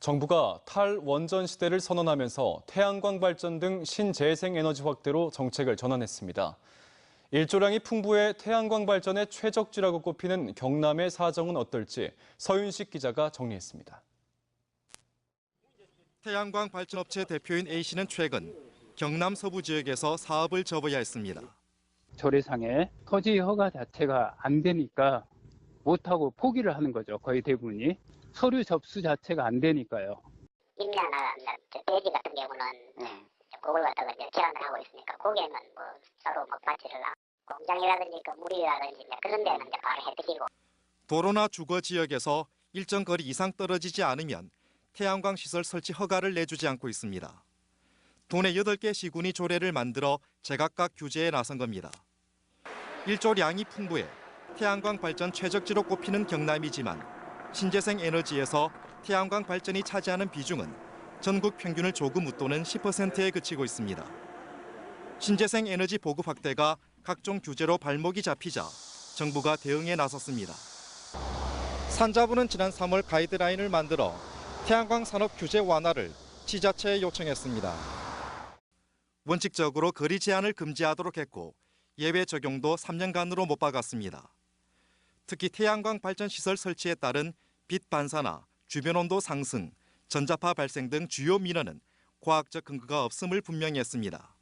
정부가 탈원전 시대를 선언하면서 태양광 발전 등 신재생 에너지 확대로 정책을 전환했습니다. 일조량이 풍부해 태양광 발전의 최적지라고 꼽히는 경남의 사정은 어떨지 서윤식 기자가 정리했습니다. 태양광 발전업체 대표인 A씨는 최근 경남 서부 지역에서 사업을 접어야 했습니다. 조례상에 토지 허가 자체가 안 되니까 못하고 포기를 하는 거죠. 거의 대부분이. 서류 접수 자체가 안 되니까요. 임야나 대지 같은 경우는 그걸 갖다가 이제 제한을 하고 있으니까 거기에는 뭐 서로 뭐 않고 공장이라든지 그 물이라든지 이제 그런 데는 이제 바로 해드리고 도로나 주거 지역에서 일정 거리 이상 떨어지지 않으면 태양광 시설 설치 허가를 내주지 않고 있습니다. 도내 8개 시군이 조례를 만들어 제각각 규제에 나선 겁니다. 일조량이 풍부해 태양광 발전 최적지로 꼽히는 경남이지만 신재생 에너지에서 태양광 발전이 차지하는 비중은 전국 평균을 조금 웃도는 10%에 그치고 있습니다. 신재생 에너지 보급 확대가 각종 규제로 발목이 잡히자 정부가 대응에 나섰습니다. 산자부는 지난 3월 가이드라인을 만들어 태양광 산업 규제 완화를 지자체에 요청했습니다. 원칙적으로 거리 제한을 금지하도록 했고 예외 적용도 3년간으로 못 박았습니다. 특히 태양광 발전 시설 설치에 따른 빛 반사나 주변 온도 상승, 전자파 발생 등 주요 민원은 과학적 근거가 없음을 분명히 했습니다.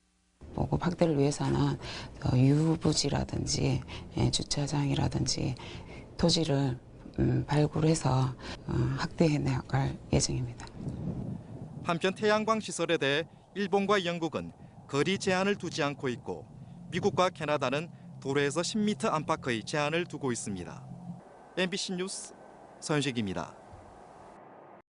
보급 확대를 위해서는 어, 유부지라든지 예, 주차장이라든지 토지를 음, 발굴해서 어, 확대해 나갈 예정입니다. 한편 태양광 시설에 대해 일본과 영국은 거리 제한을 두지 않고 있고 미국과 캐나다는 도로에서 10m 안팎의 제한을 두고 있습니다. MBC 뉴스 서현식입니다.